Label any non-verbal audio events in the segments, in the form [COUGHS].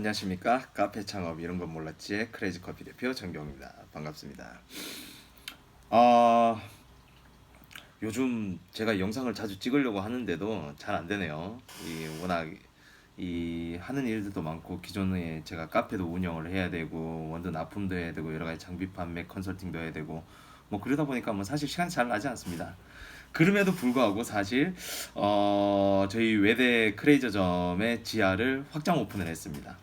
안녕하십니까? 카페 창업 이런 건 몰랐지? 크레이지 커피 대표 정경입니다. 반갑습니다. 어, 요즘 제가 영상을 자주 찍으려고 하는데도 잘 안 되네요. 이 워낙 이 하는 일들도 많고 기존에 제가 카페도 운영을 해야 되고 원두 납품도 해야 되고 여러 가지 장비 판매 컨설팅도 해야 되고 뭐 그러다 보니까 뭐 사실 시간이 잘 나지 않습니다. 그럼에도 불구하고 사실 어, 저희 외대 크레이저점의 지하를 확장 오픈을 했습니다.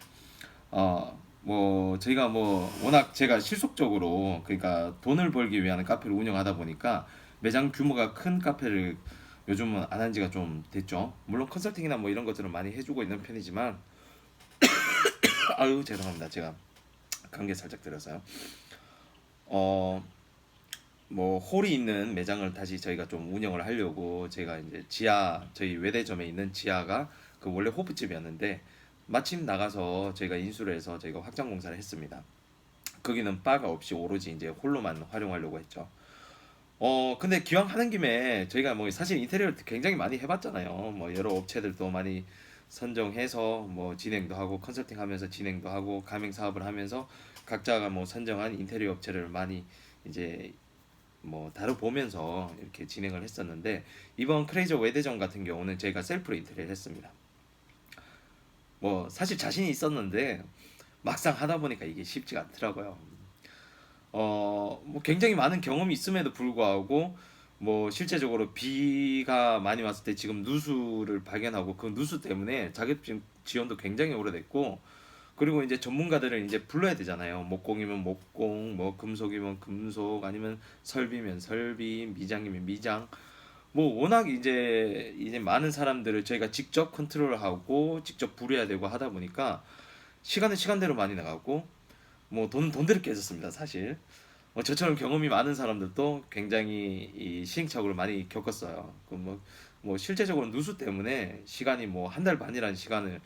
어, 뭐 저희가 뭐 워낙 제가 실속적으로 그러니까 돈을 벌기 위한 카페를 운영하다 보니까 매장 규모가 큰 카페를 요즘은 안 한 지가 좀 됐죠. 물론 컨설팅이나 뭐 이런 것들은 많이 해주고 있는 편이지만 [COUGHS] 아유 죄송합니다. 제가 감기 살짝 들어서요. 어. 뭐 홀이 있는 매장을 다시 저희가 좀 운영을 하려고 제가 이제 지하 저희 외대점에 있는 지하가 그 원래 호프집이었는데 마침 나가서 저희가 인수를 해서 저희가 확장 공사를 했습니다. 거기는 바가 없이 오로지 이제 홀로만 활용하려고 했죠. 어 근데 기왕 하는 김에 저희가 뭐 사실 인테리어를 굉장히 많이 해봤잖아요. 뭐 여러 업체들도 많이 선정해서 뭐 진행도 하고 컨설팅하면서 진행도 하고 가맹 사업을 하면서 각자가 뭐 선정한 인테리어 업체를 많이 이제 뭐 다뤄보면서 이렇게 진행을 했었는데 이번 크레이저 외대전 같은 경우는 제가 셀프로 인테리어를 했습니다. 뭐 사실 자신이 있었는데 막상 하다 보니까 이게 쉽지가 않더라고요. 어, 뭐 굉장히 많은 경험이 있음에도 불구하고 뭐 실제적으로 비가 많이 왔을 때 지금 누수를 발견하고 그 누수 때문에 자격증 지원도 굉장히 오래됐고 그리고 이제 전문가들을 이제 불러야 되잖아요. 목공이면 목공, 뭐 금속이면 금속, 아니면 설비면 설비, 미장이면 미장. 뭐 워낙 이제 이제 많은 사람들을 저희가 직접 컨트롤하고 직접 부려야 되고 하다 보니까 시간은 시간대로 많이 나가고 뭐 돈은 돈대로 깨졌습니다, 사실. 뭐 저처럼 경험이 많은 사람들도 굉장히 이 시행착오를 많이 겪었어요. 그뭐 뭐 실제적으로 누수 때문에 시간이 뭐 한 달 반이라는 시간을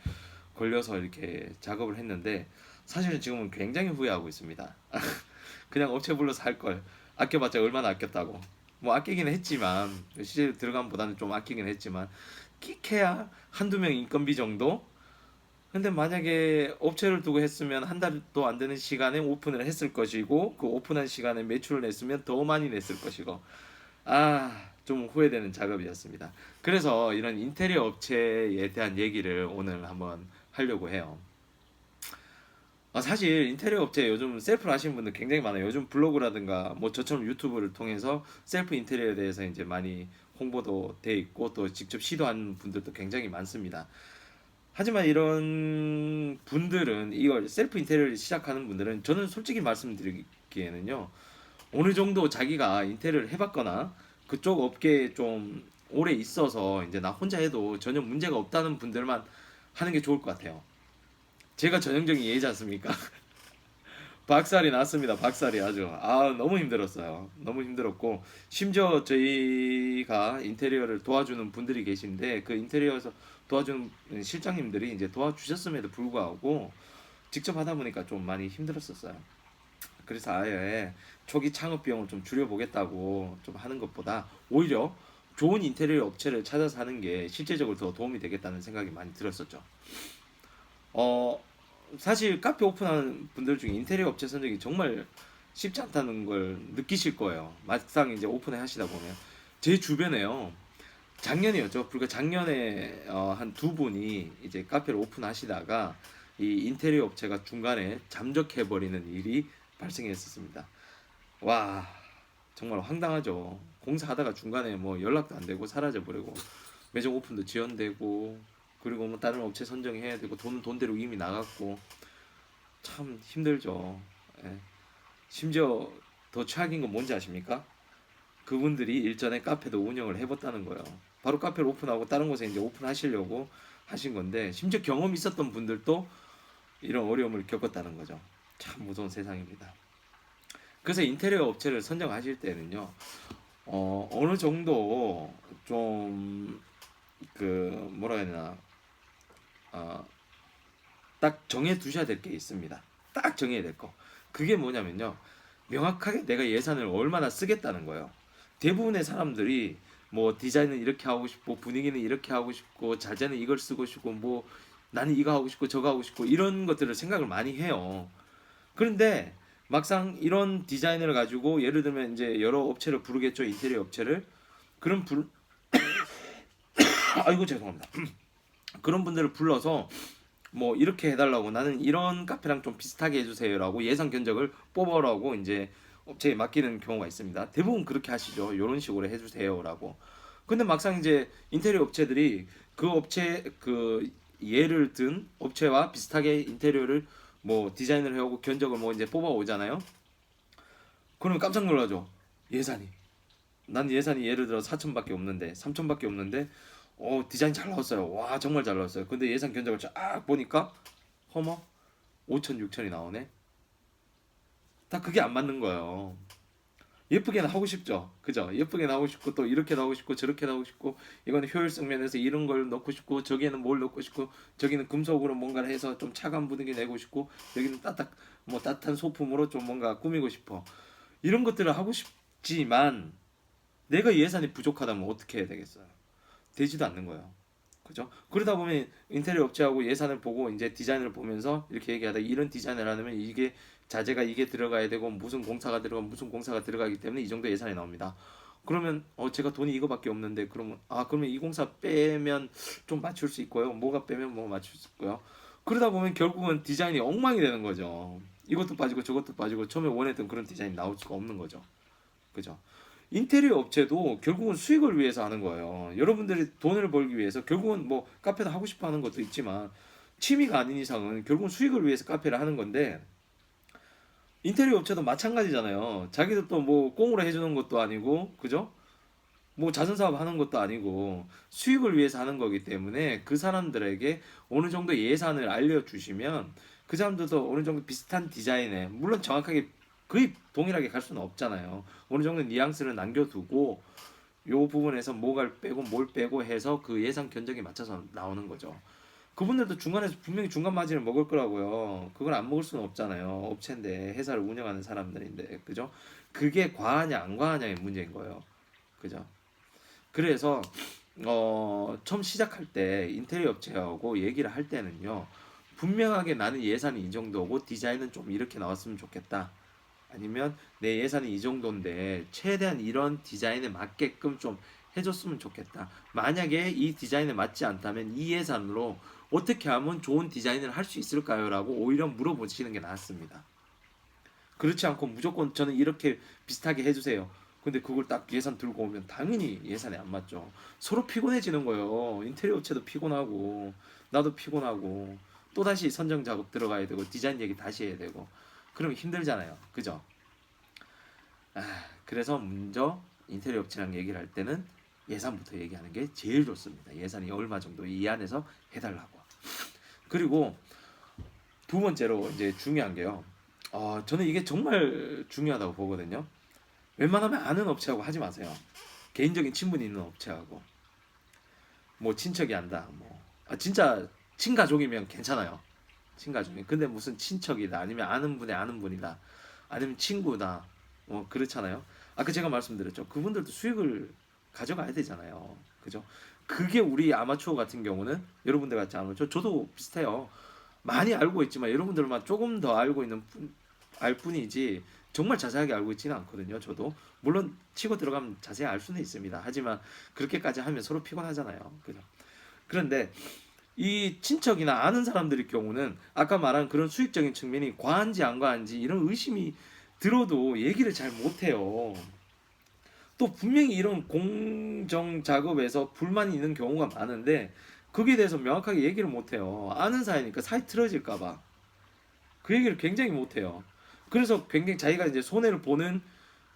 걸려서 이렇게 작업을 했는데 사실은 지금은 굉장히 후회하고 있습니다. [LAUGHS] 그냥 업체 불러서 할 걸. 아껴봤자 얼마나 아꼈다고. 뭐 아끼긴 했지만 실제 들어감보다는 좀 아끼긴 했지만 끽해야 한두 명 인건비 정도. 근데 만약에 업체를 두고 했으면 한 달도 안 되는 시간에 오픈을 했을 것이고 그 오픈한 시간에 매출을 냈으면 더 많이 냈을 것이고 아 좀 후회되는 작업이었습니다. 그래서 이런 인테리어 업체에 대한 얘기를 오늘 한번 하려고 해요. 아, 사실 인테리어 업체 요즘 셀프를 하시는 분들 굉장히 많아요. 요즘 블로그라든가 뭐 저처럼 유튜브를 통해서 셀프 인테리어에 대해서 이제 많이 홍보도 돼 있고 또 직접 시도하는 분들도 굉장히 많습니다. 하지만 이런 분들은 이걸 셀프 인테리어를 시작하는 분들은 저는 솔직히 말씀드리기에는요. 어느 정도 자기가 인테리어를 해봤거나 그쪽 업계에 좀 오래 있어서 이제 나 혼자 해도 전혀 문제가 없다는 분들만 하는 게 좋을 것 같아요. 제가 전형적인 예지 않습니까? [LAUGHS] 박살이 났습니다. 박살이 아주 아 너무 힘들었어요. 너무 힘들었고 심지어 저희가 인테리어를 도와주는 분들이 계신데 그 인테리어에서 도와주는 실장님들이 이제 도와주셨음에도 불구하고 직접 하다 보니까 좀 많이 힘들었었어요. 그래서 아예 초기 창업 비용을 좀 줄여보겠다고 좀 하는 것보다 오히려 좋은 인테리어 업체를 찾아서 하는 게 실제적으로 더 도움이 되겠다는 생각이 많이 들었었죠. 어, 사실 카페 오픈하는 분들 중에 인테리어 업체 선정이 정말 쉽지 않다는 걸 느끼실 거예요. 막상 이제 오픈을 하시다 보면 제 주변에요. 작년이었죠. 불과 작년에 어, 한 두 분이 이제 카페를 오픈하시다가 이 인테리어 업체가 중간에 잠적해 버리는 일이 발생했었습니다. 와 정말 황당하죠. 공사하다가 중간에 뭐 연락도 안 되고 사라져 버리고 매장 오픈도 지연되고 그리고 뭐 다른 업체 선정해야 되고 돈은 돈대로 이미 나갔고 참 힘들죠. 예. 심지어 더 최악인 건 뭔지 아십니까? 그분들이 일전에 카페도 운영을 해봤다는 거예요. 바로 카페를 오픈하고 다른 곳에 이제 오픈하시려고 하신 건데 심지어 경험 있었던 분들도 이런 어려움을 겪었다는 거죠. 참 무서운 세상입니다. 그래서 인테리어 업체를 선정하실 때는요, 어, 어느 정도 좀, 그, 뭐라 해야 되나, 어, 딱 정해 두셔야 될 게 있습니다. 딱 정해야 될 거. 그게 뭐냐면요, 명확하게 내가 예산을 얼마나 쓰겠다는 거예요. 대부분의 사람들이 뭐 디자인은 이렇게 하고 싶고 분위기는 이렇게 하고 싶고 자재는 이걸 쓰고 싶고 뭐 나는 이거 하고 싶고 저거 하고 싶고 이런 것들을 생각을 많이 해요. 그런데 막상 이런 디자인을 가지고 예를 들면 이제 여러 업체를 부르겠죠 인테리어 업체를 그런 불 [COUGHS] 아이고 죄송합니다. 그런 분들을 불러서 뭐 이렇게 해달라고 나는 이런 카페랑 좀 비슷하게 해주세요라고 예산 견적을 뽑아라고 이제 업체에 맡기는 경우가 있습니다. 대부분 그렇게 하시죠. 이런 식으로 해주세요라고. 근데 막상 이제 인테리어 업체들이 그 업체 그 예를 든 업체와 비슷하게 인테리어를 뭐 디자인을 해오고 견적을 뭐 이제 뽑아 오잖아요. 그러면 깜짝 놀라죠. 예산이. 난 예산이 예를 들어 4천밖에 없는데 3천밖에 없는데 어 디자인 잘 나왔어요. 와 정말 잘 나왔어요. 근데 예산 견적을 쫙 보니까 허머 5천 6천이 나오네. 다 그게 안 맞는 거예요. 예쁘게는 하고 싶죠. 그죠? 예쁘게는 하고 싶고 또 이렇게 하고 싶고 저렇게 하고 싶고 이거는 효율성 면에서 이런 걸 넣고 싶고 저기에는 뭘 넣고 싶고 저기는 금속으로 뭔가를 해서 좀 차감 부드게 내고 싶고 여기는 따뜻 뭐 따뜻한 소품으로 좀 뭔가 꾸미고 싶어. 이런 것들을 하고 싶지만 내가 예산이 부족하다면 어떻게 해야 되겠어요? 되지도 않는 거예요. 그죠? 그러다 보면 인테리어 업체하고 예산을 보고 이제 디자인을 보면서 이렇게 얘기하다 이런 디자인을 하려면 이게 자재가 이게 들어가야 되고 무슨 공사가 들어가면 무슨 공사가 들어가기 때문에 이 정도 예산이 나옵니다. 그러면 어 제가 돈이 이거밖에 없는데 그러면 아 그러면 이 공사 빼면 좀 맞출 수 있고요. 뭐가 빼면 뭐 맞출 수 있고요. 그러다 보면 결국은 디자인이 엉망이 되는 거죠. 이것도 빠지고 저것도 빠지고 처음에 원했던 그런 디자인이 나올 수가 없는 거죠. 그죠? 인테리어 업체도 결국은 수익을 위해서 하는 거예요. 여러분들이 돈을 벌기 위해서 결국은 뭐 카페도 하고 싶어 하는 것도 있지만 취미가 아닌 이상은 결국은 수익을 위해서 카페를 하는 건데 인테리어 업체도 마찬가지잖아요. 자기도 또 뭐 꽁으로 해주는 것도 아니고 그죠? 뭐 자선 사업 하는 것도 아니고 수익을 위해서 하는 거기 때문에 그 사람들에게 어느 정도 예산을 알려주시면 그 사람들도 어느 정도 비슷한 디자인에 물론 정확하게 거의 동일하게 갈 수는 없잖아요. 어느 정도 뉘앙스를 남겨두고 요 부분에서 뭐가 빼고 뭘 빼고 해서 그 예산 견적에 맞춰서 나오는 거죠. 그분들도 중간에서 분명히 중간 마진을 먹을 거라고요. 그걸 안 먹을 수는 없잖아요. 업체인데 회사를 운영하는 사람들인데 그죠? 그게 과하냐 안 과하냐의 문제인 거예요. 그죠? 그래서 어 처음 시작할 때 인테리어 업체하고 얘기를 할 때는요. 분명하게 나는 예산이 이 정도고 디자인은 좀 이렇게 나왔으면 좋겠다. 아니면 내 예산이 이 정도인데 최대한 이런 디자인에 맞게끔 좀 해줬으면 좋겠다. 만약에 이 디자인에 맞지 않다면 이 예산으로 어떻게 하면 좋은 디자인을 할 수 있을까요? 라고 오히려 물어보시는 게 낫습니다. 그렇지 않고 무조건 저는 이렇게 비슷하게 해주세요. 근데 그걸 딱 예산 들고 오면 당연히 예산에 안 맞죠. 서로 피곤해지는 거예요. 인테리어 업체도 피곤하고 나도 피곤하고 또 다시 선정 작업 들어가야 되고 디자인 얘기 다시 해야 되고 그러면 힘들잖아요. 그죠? 아, 그래서 먼저 인테리어 업체랑 얘기를 할 때는 예산부터 얘기하는 게 제일 좋습니다. 예산이 얼마 정도 이 안에서 해달라고. 그리고 두 번째로 이제 중요한 게요. 어, 저는 이게 정말 중요하다고 보거든요. 웬만하면 아는 업체하고 하지 마세요. 개인적인 친분이 있는 업체하고 뭐 친척이 한다. 뭐 아, 진짜 친가족이면 괜찮아요. 친가족이. 근데 무슨 친척이다 아니면 아는 분의 아는 분이다 아니면 친구다 뭐 그렇잖아요. 아까 제가 말씀드렸죠. 그분들도 수익을 가져가야 되잖아요. 그죠? 그게 우리 아마추어 같은 경우는 여러분들 같지 아마추어 저도 비슷해요. 많이 알고 있지만 여러분들만 조금 더 알고 있는 뿐, 알 뿐이지 정말 자세하게 알고 있지는 않거든요. 저도 물론 치고 들어가면 자세히 알 수는 있습니다. 하지만 그렇게까지 하면 서로 피곤하잖아요. 그죠? 그런데 이 친척이나 아는 사람들의 경우는 아까 말한 그런 수익적인 측면이 과한지 안 과한지 이런 의심이 들어도 얘기를 잘 못해요. 또 분명히 이런 공정 작업에서 불만이 있는 경우가 많은데 거기에 대해서 명확하게 얘기를 못해요. 아는 사이니까 사이 틀어질까봐 그 얘기를 굉장히 못해요. 그래서 굉장히 자기가 이제 손해를 보는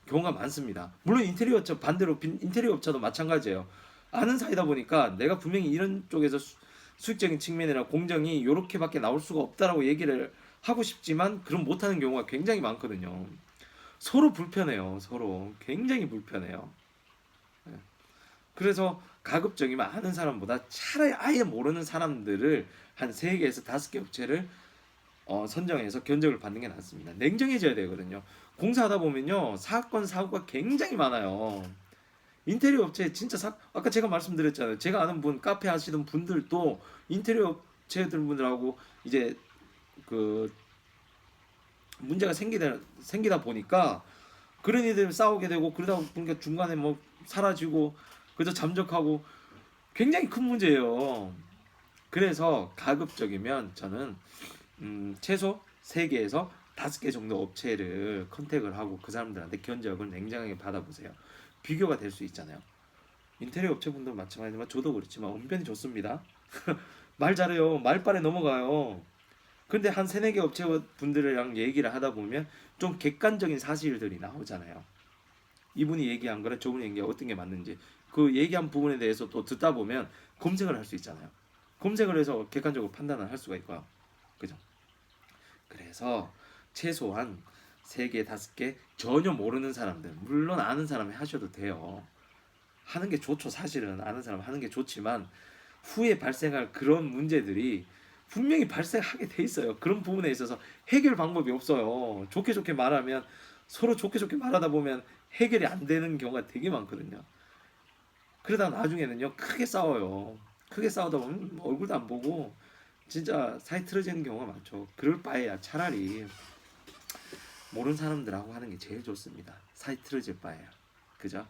경우가 많습니다. 물론 인테리어 업체 반대로 빈- 인테리어 업체도 마찬가지예요. 아는 사이다 보니까 내가 분명히 이런 쪽에서 수, 수익적인 측면이나 공정이 이렇게밖에 나올 수가 없다라고 얘기를 하고 싶지만 그럼 못하는 경우가 굉장히 많거든요. 서로 불편해요. 서로 굉장히 불편해요. 예. 그래서 가급적이면 아는 사람보다 차라리 아예 모르는 사람들을 한 세 개에서 다섯 개 업체를 어, 선정해서 견적을 받는 게 낫습니다. 냉정해져야 되거든요. 공사하다 보면요 사건 사고가 굉장히 많아요. 인테리어 업체 진짜 사 아까 제가 말씀드렸잖아요. 제가 아는 분 카페 하시던 분들도 인테리어 업체들 분들하고 이제 그 문제가 생기다 생기다 보니까 그런 이들 싸우게 되고 그러다 보니까 중간에 뭐 사라지고 그저 잠적하고 굉장히 큰 문제예요. 그래서 가급적이면 저는 음, 최소 3개에서 5개 정도 업체를 컨택을 하고 그 사람들한테 견적을 냉정하게 받아보세요. 비교가 될 수 있잖아요. 인테리어 업체분들 마찬가지지만 저도 그렇지만 언변이 좋습니다. [LAUGHS] 말 잘해요. 말빨에 넘어가요. 근데 한 세네 개 업체 분들이랑 얘기를 하다 보면 좀 객관적인 사실들이 나오잖아요. 이분이 얘기한 거랑 저분이 얘기한 게 어떤 게 맞는지 그 얘기한 부분에 대해서 또 듣다 보면 검색을 할 수 있잖아요. 검색을 해서 객관적으로 판단을 할 수가 있고요. 그죠? 그래서 최소한 세 개, 다섯 개 전혀 모르는 사람들 물론 아는 사람이 하셔도 돼요. 하는 게 좋죠. 사실은 아는 사람 하는 게 좋지만 후에 발생할 그런 문제들이 분명히 발생하게 돼 있어요. 그런 부분에 있어서 해결 방법이 없어요. 좋게 좋게 말하면 서로 좋게 좋게 말하다 보면 해결이 안 되는 경우가 되게 많거든요. 그러다 나중에는요 크게 싸워요. 크게 싸우다 보면 얼굴도 안 보고 진짜 사이 틀어지는 경우가 많죠. 그럴 바에야 차라리 모르는 사람들하고 하는 게 제일 좋습니다. 사이 틀어질 바에야. 그죠?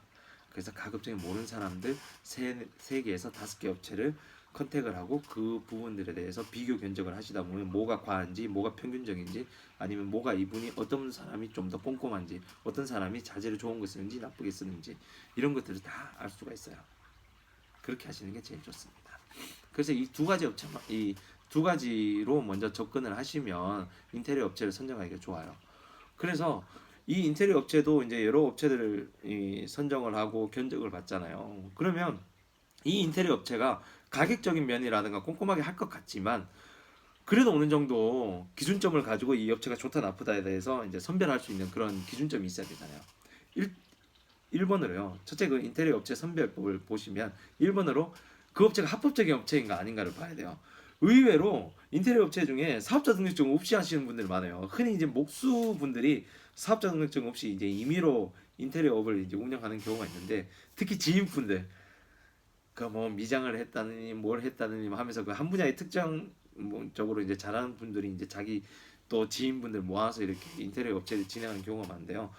그래서 가급적이 모르는 사람들 세, 세 개에서 다섯 개 업체를 컨택을 하고 그 부분들에 대해서 비교 견적을 하시다 보면 뭐가 과한지 뭐가 평균적인지 아니면 뭐가 이분이 어떤 사람이 좀 더 꼼꼼한지 어떤 사람이 자재를 좋은 거 쓰는지 나쁘게 쓰는지 이런 것들을 다 알 수가 있어요. 그렇게 하시는 게 제일 좋습니다. 그래서 이 두 가지 업체 이두 가지로 먼저 접근을 하시면 인테리어 업체를 선정하기가 좋아요. 그래서 이 인테리어 업체도 이제 여러 업체들을 이 선정을 하고 견적을 받잖아요. 그러면 이 인테리어 업체가 가격적인 면이라든가 꼼꼼하게 할 것 같지만 그래도 어느 정도 기준점을 가지고 이 업체가 좋다 나쁘다에 대해서 이제 선별할 수 있는 그런 기준점이 있어야 되잖아요. 1, 1번으로요. 첫째 그 인테리어 업체 선별법을 보시면 1번으로 그 업체가 합법적인 업체인가 아닌가를 봐야 돼요. 의외로 인테리어 업체 중에 사업자 등록증 없이 하시는 분들 많아요. 흔히 이제 목수 분들이 사업자 등록증 없이 이제 임의로 인테리어 업을 이제 운영하는 경우가 있는데 특히 지인분들 그 뭐 미장을 했다느니 뭘 했다느니 뭐 하면서 그 한 분야의 특정 뭐 이제 잘하는 분들이 이제 자기 또 지인분들 모아서 이렇게 인테리어 업체를 진행하는 경우가 많은데요.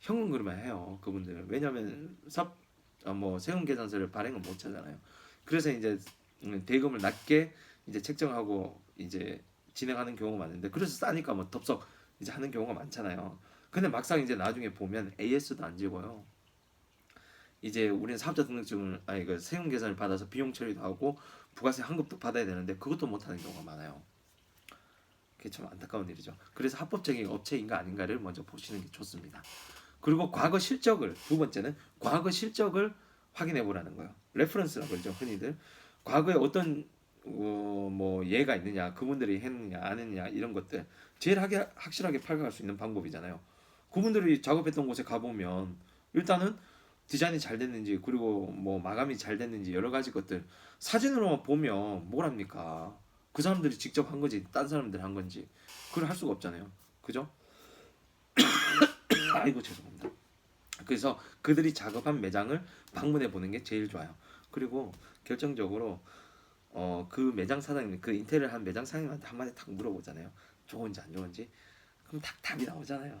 현금 그러면 해요 그분들은 왜냐하면 사업 아, 뭐 세금 계산서를 발행을 못 하잖아요. 그래서 이제 음, 대금을 낮게 이제 책정하고 이제 진행하는 경우가 많은데 그래서 싸니까 뭐 덥석 이제 하는 경우가 많잖아요. 근데 막상 이제 나중에 보면 AS도 안 지고요. 이제 우리는 사업자 등록증을 아니 그 세금 계산을 받아서 비용 처리도 하고 부가세 환급도 받아야 되는데 그것도 못 하는 경우가 많아요. 그게 참 안타까운 일이죠. 그래서 합법적인 업체인가 아닌가를 먼저 보시는 게 좋습니다. 그리고 과거 실적을 두 번째는 과거 실적을 확인해 보라는 거예요. 레퍼런스라고 그러죠 흔히들 과거에 어떤 어, 뭐 예가 있느냐 그분들이 했느냐 안 했느냐 이런 것들 제일 하게, 확실하게 파악할 수 있는 방법이잖아요. 그분들이 작업했던 곳에 가보면 일단은 디자인이 잘 됐는지 그리고 뭐 마감이 잘 됐는지 여러 가지 것들 사진으로만 보면 뭘 합니까? 그 사람들이 직접 한 건지 딴 사람들이 한 건지 그걸 할 수가 없잖아요. 그죠? [COUGHS] 아이고 죄송합니다. 그래서 그들이 작업한 매장을 방문해 보는 게 제일 좋아요. 그리고 결정적으로 어 그 매장 사장님 그 인테리어 한 매장 사장님한테 한마디 딱 물어보잖아요. 좋은지 안 좋은지 그럼 딱 답이 나오잖아요.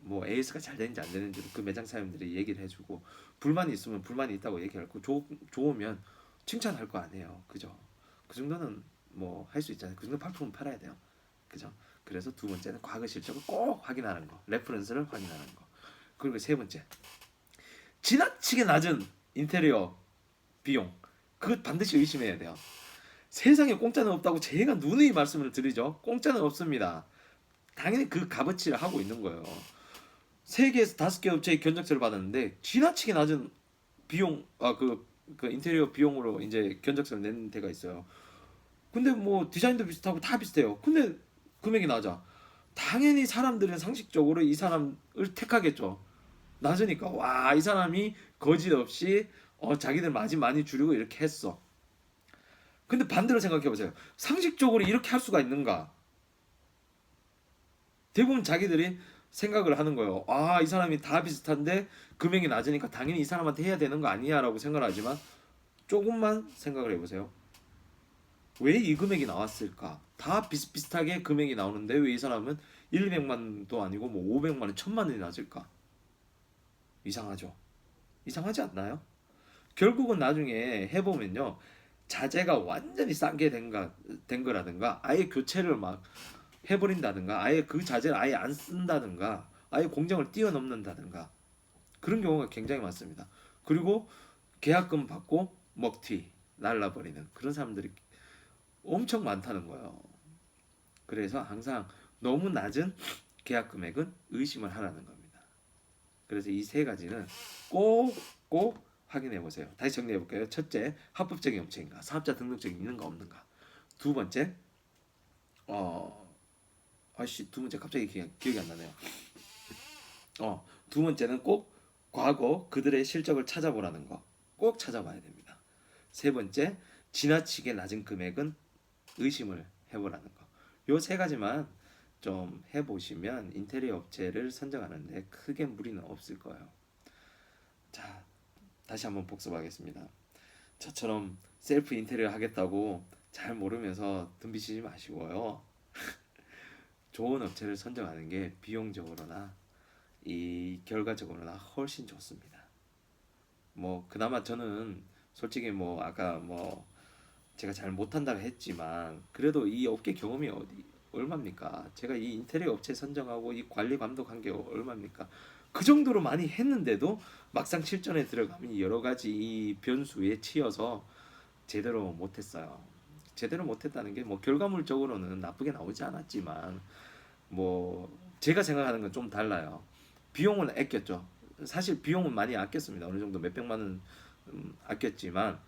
뭐 AS가 잘 되는지 안 되는지 그 매장 사장님들이 얘기를 해주고 불만이 있으면 불만이 있다고 얘기하고 좋, 좋으면 칭찬할 거 아니에요. 그죠? 그 정도는 뭐 할 수 있잖아요. 그 정도 발품은 팔아야 돼요. 그죠? 그래서 두 번째는 과거 실적을 꼭 확인하는 거, 레퍼런스를 확인하는 거. 그리고 세 번째, 지나치게 낮은 인테리어 비용, 그것 반드시 의심해야 돼요. 세상에 공짜는 없다고 제가 누누이 말씀을 드리죠. 공짜는 없습니다. 당연히 그 값어치를 하고 있는 거예요. 세 개에서 다섯 개 업체의 견적서를 받았는데 지나치게 낮은 비용, 아그 그 인테리어 비용으로 이제 견적서를 낸 데가 있어요. 근데 뭐 디자인도 비슷하고 다 비슷해요. 근데 금액이 낮아. 당연히 사람들은 상식적으로 이 사람을 택하겠죠. 낮으니까 와 이 사람이 거짓 없이 어 자기들 마진 많이 줄이고 이렇게 했어. 근데 반대로 생각해 보세요. 상식적으로 이렇게 할 수가 있는가? 대부분 자기들이 생각을 하는 거예요. 아, 이 사람이 다 비슷한데 금액이 낮으니까 당연히 이 사람한테 해야 되는 거 아니야라고 생각을 하지만 조금만 생각을 해 보세요. 왜 이 금액이 나왔을까? 다 비슷비슷하게 금액이 나오는데 왜 이 사람은 1, 200만도 아니고 뭐 500만 원, 1000만 원이 낮을까? 이상하죠. 이상하지 않나요? 결국은 나중에 해보면요. 자재가 완전히 싼게 된가 된 거라든가 아예 교체를 막 해버린다든가 아예 그 자재를 아예 안 쓴다든가 아예 공정을 뛰어넘는다든가 그런 경우가 굉장히 많습니다. 그리고 계약금 받고 먹튀 날라버리는 그런 사람들이 엄청 많다는 거예요. 그래서 항상 너무 낮은 계약 금액은 의심을 하라는 겁니다. 그래서 이 세 가지는 꼭꼭 확인해 보세요. 다시 정리해 볼게요. 첫째, 합법적인 업체인가, 사업자 등록증이 있는가 없는가. 두 번째, 어, 아씨 두 번째 갑자기 기억, 기억이 안 나네요. 어, 두 번째는 꼭 과거 그들의 실적을 찾아보라는 거. 꼭 찾아봐야 됩니다. 세 번째, 지나치게 낮은 금액은 의심을 해보라는 거. 요 세 가지만 좀 해보시면 인테리어 업체를 선정하는데 크게 무리는 없을 거예요. 자, 다시 한번 복습하겠습니다. 저처럼 셀프 인테리어 하겠다고 잘 모르면서 덤비시지 마시고요. [LAUGHS] 좋은 업체를 선정하는 게 비용적으로나 이 결과적으로나 훨씬 좋습니다. 뭐 그나마 저는 솔직히 뭐 아까 뭐 제가 잘 못한다고 했지만 그래도 이 업계 경험이 어디 얼마입니까? 제가 이 인테리어 업체 선정하고 이 관리 감독한 게 얼마입니까? 그 정도로 많이 했는데도 막상 실전에 들어가면 여러 가지 이 변수에 치여서 제대로 못했어요. 제대로 못했다는 게 뭐 결과물적으로는 나쁘게 나오지 않았지만 뭐 제가 생각하는 건 좀 달라요. 비용은 아꼈죠. 사실 비용은 많이 아꼈습니다. 어느 정도 몇 백만 원 음, 아꼈지만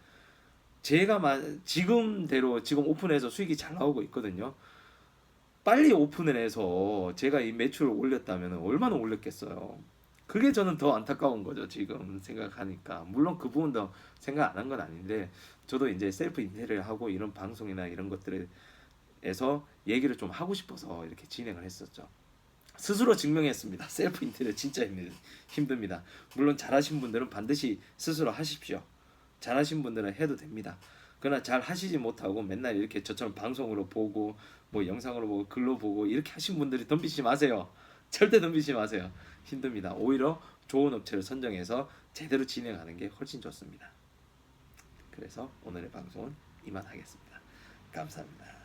제가 마, 지금대로 지금 오픈해서 수익이 잘 나오고 있거든요. 빨리 오픈을 해서 제가 이 매출을 올렸다면 얼마나 올렸겠어요. 그게 저는 더 안타까운 거죠. 지금 생각하니까. 물론 그 부분도 생각 안 한 건 아닌데 저도 이제 셀프 인테리어 하고 이런 방송이나 이런 것들에서 얘기를 좀 하고 싶어서 이렇게 진행을 했었죠. 스스로 증명했습니다. [LAUGHS] 셀프 인테리어 진짜 힘- 힘듭니다. 물론 잘하신 분들은 반드시 스스로 하십시오. 잘하신 분들은 해도 됩니다. 그러나 잘 하시지 못하고 맨날 이렇게 저처럼 방송으로 보고 뭐 영상으로 보고 글로 보고 이렇게 하신 분들이 덤비지 마세요. 절대 덤비지 마세요. 힘듭니다. 오히려 좋은 업체를 선정해서 제대로 진행하는 게 훨씬 좋습니다. 그래서 오늘의 방송은 이만 하겠습니다. 감사합니다.